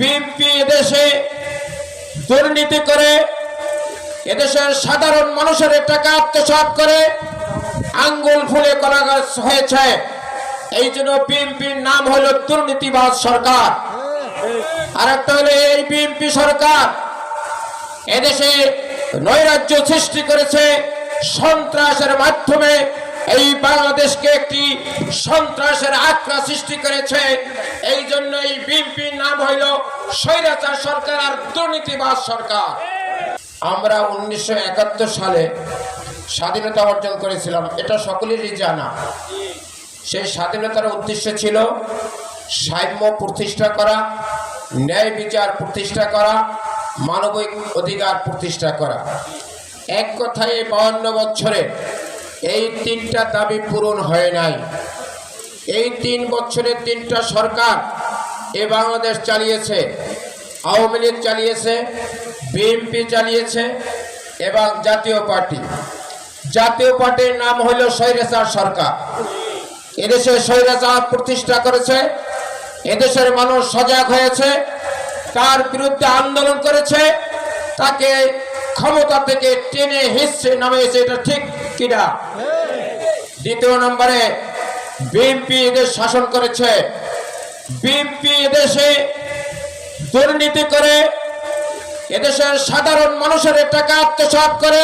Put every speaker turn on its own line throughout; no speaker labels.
BNP এদেশে দুর্নীতি করে, এদেশের সাধারণ মানুষের টাকা আত্মসাৎ করে আঙ্গুল ফুলে গাছ হয়েছে। এই জন্য বিএনপির নাম হলো দুর্নীতিবাজ সরকার। আর একটা হলো এই বিএনপি সরকার এদেশে নৈরাজ্য সৃষ্টি করেছে সন্ত্রাসের মাধ্যমে এই বাংলাদেশকে একটি সন্ত্রাসের আক্রা সৃষ্টি করেছে। এই জন্য এই বিএনপির নাম হইল স্বৈরাচার সরকার আর দুর্নীতিবাজ সরকার। আমরা উনিশশো একাত্তর সালে স্বাধীনতা অর্জন করেছিলাম, এটা সকলেরই জানা। সেই স্বাধীনতার উদ্দেশ্য ছিল সাম্য প্রতিষ্ঠা করা, ন্যায় বিচার প্রতিষ্ঠা করা, মানবিক অধিকার প্রতিষ্ঠা করা। এক কথায় বাউন্ন বছরে এই তিনটা দাবি পূরণ হয় নাই। এই তিন বছরে তিনটা সরকার এ বাংলাদেশ চালিয়েছে। আওয়ামী লীগ চালিয়েছে, বিএনপি চালিয়েছে এবং জাতীয় পার্টি। জাতীয় পার্টির নাম হইল স্বৈরাচার সরকার। এদেশে স্বৈরাচার প্রতিষ্ঠা করেছে, এদেশের মানুষ সজাগ হয়েছে, তার বিরুদ্ধে আন্দোলন করেছে, তাকে ক্ষমতা থেকে টেনে হিসছে নামিয়েছে, এটা ঠিক কিনা দ্বিতীয় নম্বরে বিএনপি এদেশ শাসন করেছে। বিএনপি এদেশে দুর্নীতি করে, এদেশের সাধারণ মানুষের টাকা আত্মসাৎ করে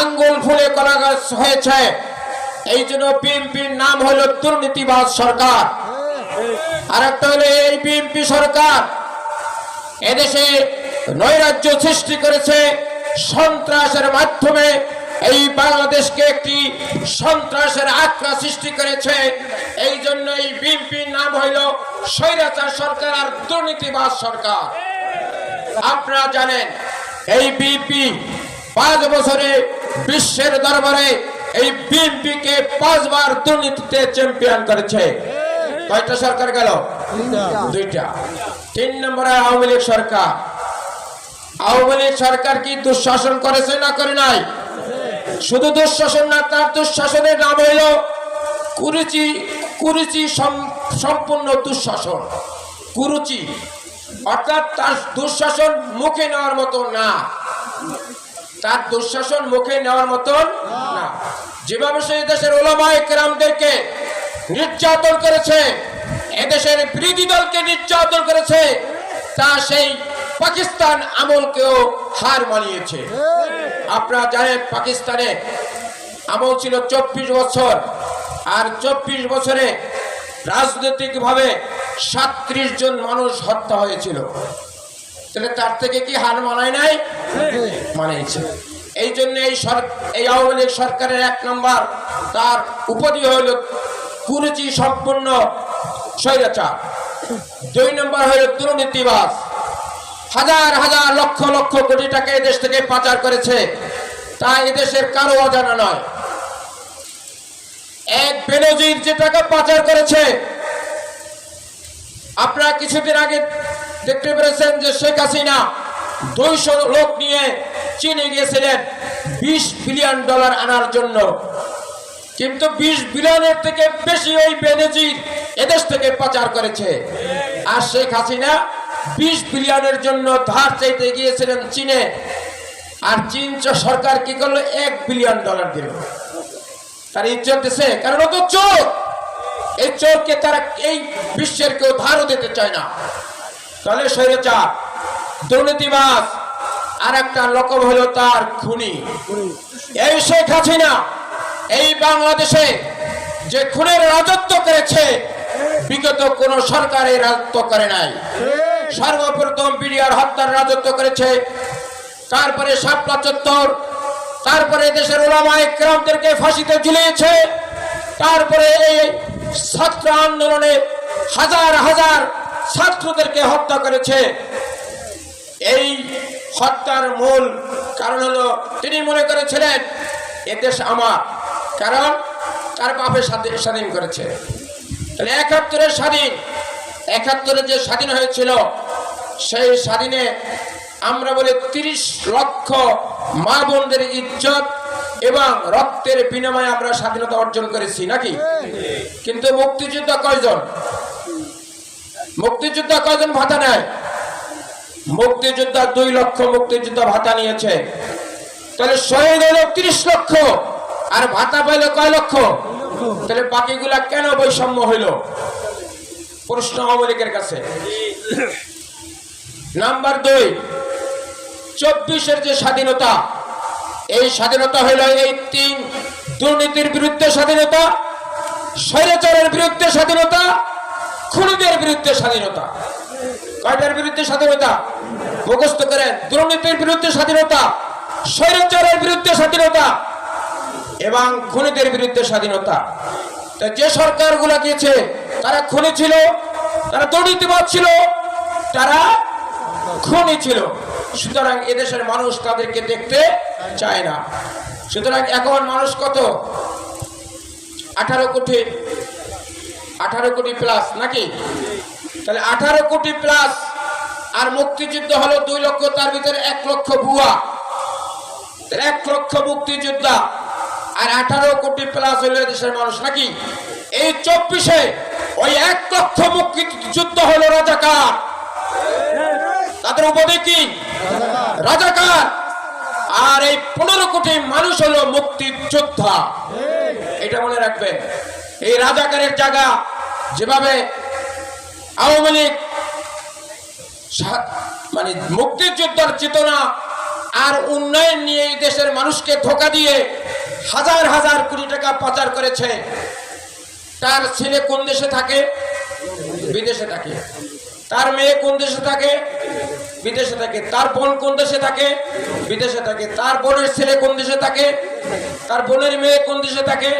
আঙ্গুল ফুলে কলা গাছ হয়েছে। এই জন্য বিএনপির নাম হলো দুর্নীতিবাজ সরকার। আর একটা হলো এই বিএনপি সরকার এদেশে নৈরাজ্য সৃষ্টি করেছে সন্ত্রাসের মাধ্যমে। এই বাংলাদেশকে একটি সন্ত্রাসের আক্রা সৃষ্টি করেছে। এই জন্য এই বিএনপির নাম হইল স্বৈরাচার সরকার আর দুর্নীতিবাজ সরকার। আপনারা জানেন, এই বিএনপি পাঁচ বছরে বিশ্বের দরবারে এই বিএনপি কে পাঁচবার দুর্নীতিতে চ্যাম্পিয়ন করেছে। কয়টা সরকার গেল? দুইটা। তিন নম্বরে আওয়ামী লীগ সরকার। আওয়ামী লীগ সরকার কি দুঃশাসন করেছে না করে নাই? শুধু দুঃশাসন না, তার দুঃশাসনের নাম হইল কুরুচি কুরুচি সম- সম্পূর্ণ দুঃশাসন। কুরুচি, অর্থাৎ তার দুঃশাসন মুখে নেওয়ার মতো না। তার দুঃশাসন মুখে নেওয়ার মতন না। যেভাবে সেই দেশের ওলামায় কেরামদেরকে নির্যাতন করেছে, এদেশের বিরোধী দলকে নির্যাতন করেছে, তা সেই পাকিস্তান আমলকেও হার মানিয়েছে। আপনারা জানেন পাকিস্তানে আমল ছিল চব্বিশ বছর। আর চব্বিশ বছরে রাজনৈতিকভাবে সাত্রিশ জন মানুষ হত্যা হয়েছিল। তাহলে তার থেকে কি হার মানায় নাই? মানিয়েছে এই জন্য এই এই আওয়ামী লীগ সরকারের এক নম্বর তার উপাধি হইল কুরুচি সম্পূর্ণ স্বৈরাচার। দুই নম্বর হইল দুর্নীতিবাজ। হাজার হাজার, লক্ষ লক্ষ কোটি টাকা এদেশ থেকে পাচার করেছে। তা এদেশের কারও অজানা নয়। এক বেনজির যে টাকা পাচার করেছে, আপনারা কিছুদিন আগে দেখতে পেরেছেন যে শেখ হাসিনা দুইশো লোক নিয়ে চীনে গিয়েছিলেন, বিশ বিলিয়ন ডলার আনার জন্য। কিন্তু বিশ বিলিয়নের থেকে বেশি ওই বেনজির এদেশ থেকে পাচার করেছে। আর শেখ হাসিনা বিশ বিলিয়নের জন্য ধার চাইতে গিয়েছিলেন চীনে। আর চীন সরকার কি করল? এক বিলিয়ন ডলার দিল। তার ইজ্জত দিছে। কারণ ও তো চোর। এই চোরকে তারা এই বিশ্বের কেউ ধারও দিতে চায় না। তাহলে স্বৈরাচার, দুর্নীতিবাজ আর একটা লকব হলো তার খুনি। এই শেখ হাসিনা, এই বাংলাদেশে যে খুনের রাজত্ব করেছে, বিগত কোন সরকারে রাজত্ব করে নাই। সর্বপ্রথম বিডিআর হত্যার রাজত্ব করেছে। তারপরে শাপলা চত্বর, তারপরে দেশের ওলামায় ক্রামদেরকে ফাঁসিতে ঝুলিয়েছে। তারপরে এই ছাত্র আন্দোলনে হাজার হাজার ছাত্রদেরকে হত্যা করেছে। এই হত্যার মূল কারণ হলো, তিনি মনে করেছিলেন, এ দেশ আমার। কারণ তার বাপের স্বাধীন স্বাধীন করেছে। তাহলে একাত্তরের স্বাধীন একাত্তরে যে স্বাধীন হয়েছিল, সেই স্বাধীনে আমরা বলে তিরিশ লক্ষ মা বোনদের ইজ্জত এবং রক্তের বিনিময়ে আমরা স্বাধীনতা অর্জন করেছি, নাকি? কিন্তু মুক্তিযুদ্ধ কয়জন? মুক্তিযোদ্ধা কয়জন ভাতা নেয়? মুক্তিযোদ্ধা দুই লক্ষ মুক্তিযোদ্ধা ভাতা নিয়েছে। তাহলে শহীদ হলো তিরিশ লক্ষ, আর ভাতা পাইলো কয় লক্ষ? তাহলে বাকিগুলা কেন বৈষম্য হইল? প্রশ্ন আওয়ামী কাছে। নাম্বার দুই, চব্বিশের যে স্বাধীনতা, এই স্বাধীনতা হইল এই তিন দুর্নীতির বিরুদ্ধে স্বাধীনতা, স্বৈরাচারের বিরুদ্ধে স্বাধীনতা, খুনিদের বিরুদ্ধে স্বাধীনতা। কয়টার বিরুদ্ধে স্বাধীনতা? মুখস্থ করেন, দুর্নীতির বিরুদ্ধে স্বাধীনতা, স্বৈরাচারের বিরুদ্ধে স্বাধীনতা এবং খুনিদের বিরুদ্ধে স্বাধীনতা। যে সরকারগুলো গিয়েছে তারা খুনি ছিল, তারা দুর্নীতিবাদ ছিল, তারা খুনি ছিল। সুতরাং এদেশের মানুষ তাদেরকে দেখতে চায় না। সুতরাং এখন মানুষ কত? আঠারো কোটি আঠারো কোটি প্লাস নাকি? তাহলে আঠারো কোটি প্লাস আর মুক্তিযুদ্ধ হলো দুই লক্ষ, তার ভিতরে এক লক্ষ ভুয়া। এক লক্ষ মুক্তিযোদ্ধা আর আঠারো কোটি প্লাস হলো দেশের মানুষ নাকি? এই চব্বিশে ওই এক লক্ষ মুক্তিযুদ্ধ হলো রাজাকার। তাদের উপাধি কি? রাজাকার। আর এই পনেরো কোটি মানুষ হলো মুক্তিযোদ্ধা। এটা মনে রাখবেন। এই রাজাকারের জায়গা যেভাবে আওয়ামী লীগ মানে মুক্তিযোদ্ধার চেতনা আর উন্নয়ন নিয়ে এই দেশের মানুষকে ধোকা দিয়ে হাজার হাজার কোটি টাকা পাচার করেছে। তার ছেলে কোন দেশে থাকে? বিদেশে থাকে। তার মেয়ে কোন দেশে থাকে? বিদেশে থাকে। তার বোন কোন দেশে থাকে? বিদেশে থাকে। তার বোনের ছেলে কোন দেশে থাকে? তার বোনের মেয়ে কোন দেশে থাকে?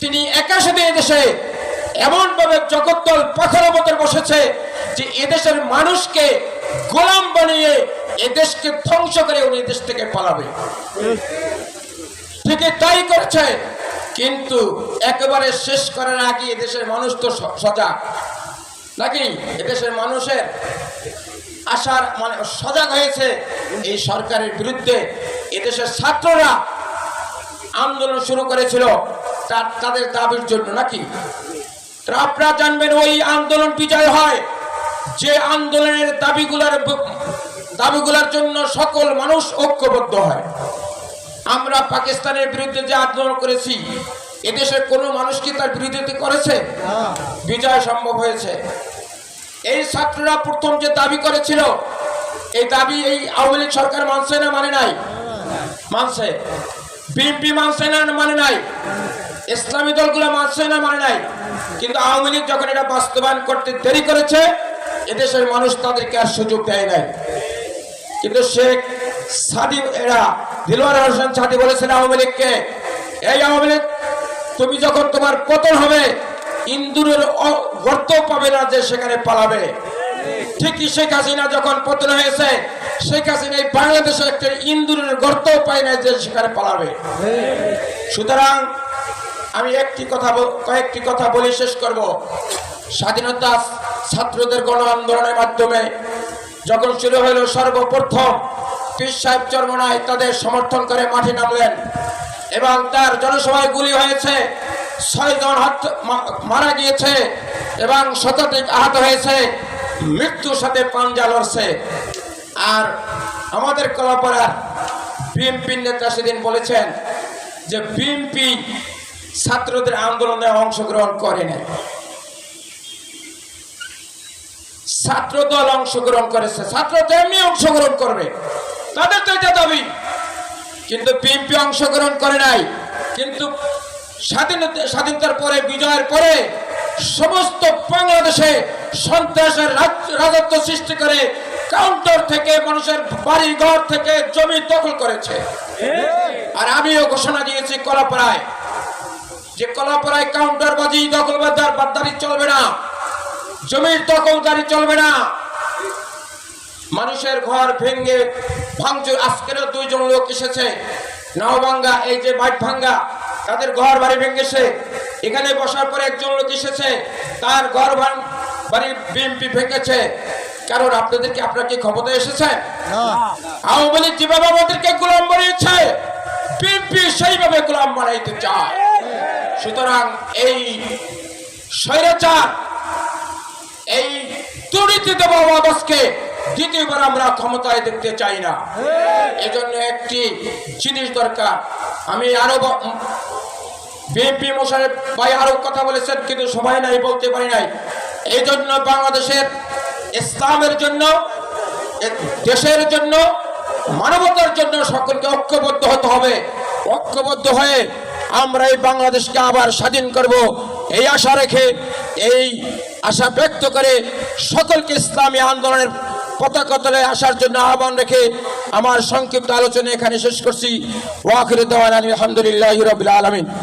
তিনি- একা সাথে এদেশে এমন ভাবে জগদ্দল পাখার মতো বসেছে যে এদেশের মানুষকে গোলাম বানিয়ে এদেশকে ধ্বংস করে উনি দেশ থেকে পালাবে। ঠিকই তাই করছে। কিন্তু একেবারে শেষ করার আগে এদেশের মানুষ তো সজাগ। নাকি? এদেশের মানুষের আসার মানে সজাগ হয়েছে এই সরকারের বিরুদ্ধে। এদেশের ছাত্ররা আন্দোলন শুরু করেছিল তার তাদের দাবির জন্য, নাকি? আপনারা জানবেন, ওই আন্দোলন বিজয় হয়। যে আন্দোলনের দাবিগুলার দাবিগুলার জন্য সকল মানুষ ঐক্যবদ্ধ হয়। আমরা পাকিস্তানের বিরুদ্ধে যে আন্দোলন করেছি এদেশের কোনো মানুষ কি তার বিরুদ্ধে করেছে? বিজয় সম্ভব হয়েছে। এই ছাত্ররা প্রথম যে দাবি করেছিল এই দাবি এই আওয়ামী লীগ সরকার মানছে না মানে নাই? মানছে। বিএনপি মানছে না মানে নাই? ইসলামী দলগুলো মানছে না মানে নাই? কিন্তু আওয়ামী লীগ যখন এটা বাস্তবায়ন করতে দেরি করেছে এদেশের মানুষ তাদেরকে আর সুযোগ দেয় নাই। কিন্তু শেখ সাদি এরা দিলওয়ার হোসেন সাদি বলেছেন আওয়ামী লীগকে, এই আওয়ামী লীগ, তুমি যখন তোমার পতন হবে, ইন্দুরের গর্ত পাবে না যে সেখানে পালাবে। ঠিকই শেখ হাসিনা যখন পতন হয়েছে, শেখ হাসিনা এই বাংলাদেশে একটা ইন্দুরের গর্ত পায় না যে সেখানে পালাবে। সুতরাং আমি একটি কথা কয়েকটি কথা বলে শেষ করব। স্বাধীনতা ছাত্রদের গণ আন্দোলনের মাধ্যমে যখন শুরু হলো সর্বপ্রথম পীর সাহেব চরমনায় তাদের সমর্থন করে মাঠে নামলেন এবং তার জনসভায় গুলি হয়েছে। ছয়জন মারা গিয়েছে এবং শতাধিক আহত হয়েছে। মৃত্যুর সাথে পাঞ্জা লড়ছে। আর আমাদের কলাপাড়ার নেতা সেদিন বলেছেন যে ছাত্রদের আন্দোলনে অংশগ্রহণ করে নাই। ছাত্র দল অংশগ্রহণ করেছে। ছাত্র তেমনি অংশগ্রহণ করবে। তাদের তো এটা দাবি কিন্তু বিএনপি অংশগ্রহণ করে নাই। কিন্তু স্বাধীনতা স্বাধীনতার পরে, বিজয়ের পরে সমস্ত বাংলাদেশে সন্ত্রাসের রাজত্ব সৃষ্টি করে কাউন্টার থেকে মানুষের বাড়ি ঘর থেকে জমি দখল করেছে। আর আমিও ঘোষণা দিয়েছি কলাপাড়ায় যে কলাপাড়ায় কাউন্টার বাজি দখলবাদার বাদদারি চলবে না। জমির দখলদারি চলবে না। মানুষের ঘর ভেঙ্গে ভাঙচুর। আজকেরও দুইজন লোক এসেছে। নাওভাঙ্গা এই যে বাইক ভাঙ্গা তাদের ঘর বাড়ি ভেঙেছে। এখানে বসার পরে একজন লোক এসেছে। তার ঘর বাড়ি বিএমপি ভেঙেছে। কারণ আপনাদেরকে আপনার কি ক্ষমতা এসেছে? আওয়ামী লীগ যেভাবে আমাদেরকে গোলাম বানিয়েছে বিএনপি সেইভাবে গোলাম বানাইতে চায়। সুতরাং এই স্বৈরাচার এই দুর্নীতি দেব আবাসকে দ্বিতীয়বার আমরা ক্ষমতায় দেখতে চাই না। এজন্য একটি জিনিস দরকার। আমি আরও বিএনপি মোশারেফ ভাই আরও কথা বলেছেন, কিন্তু সময় নাই, বলতে পারি নাই। এই জন্য বাংলাদেশের ইসলামের জন্য দেশের জন্য, মানবতার জন্য সকলকে ঐক্যবদ্ধ হতে হবে। ঐক্যবদ্ধ হয়ে আমরা এই বাংলাদেশকে আবার স্বাধীন করব। এই আশা রেখে, এই আশা ব্যক্ত করে সকলকে ইসলামী আন্দোলনের পতাকা তলায় আসার জন্য আহ্বান রেখে আমার সংক্ষিপ্ত আলোচনা এখানে শেষ করছি। ওয়াকির দেওয়ান আলহামদুলিল্লাহ রবিল আলমিন।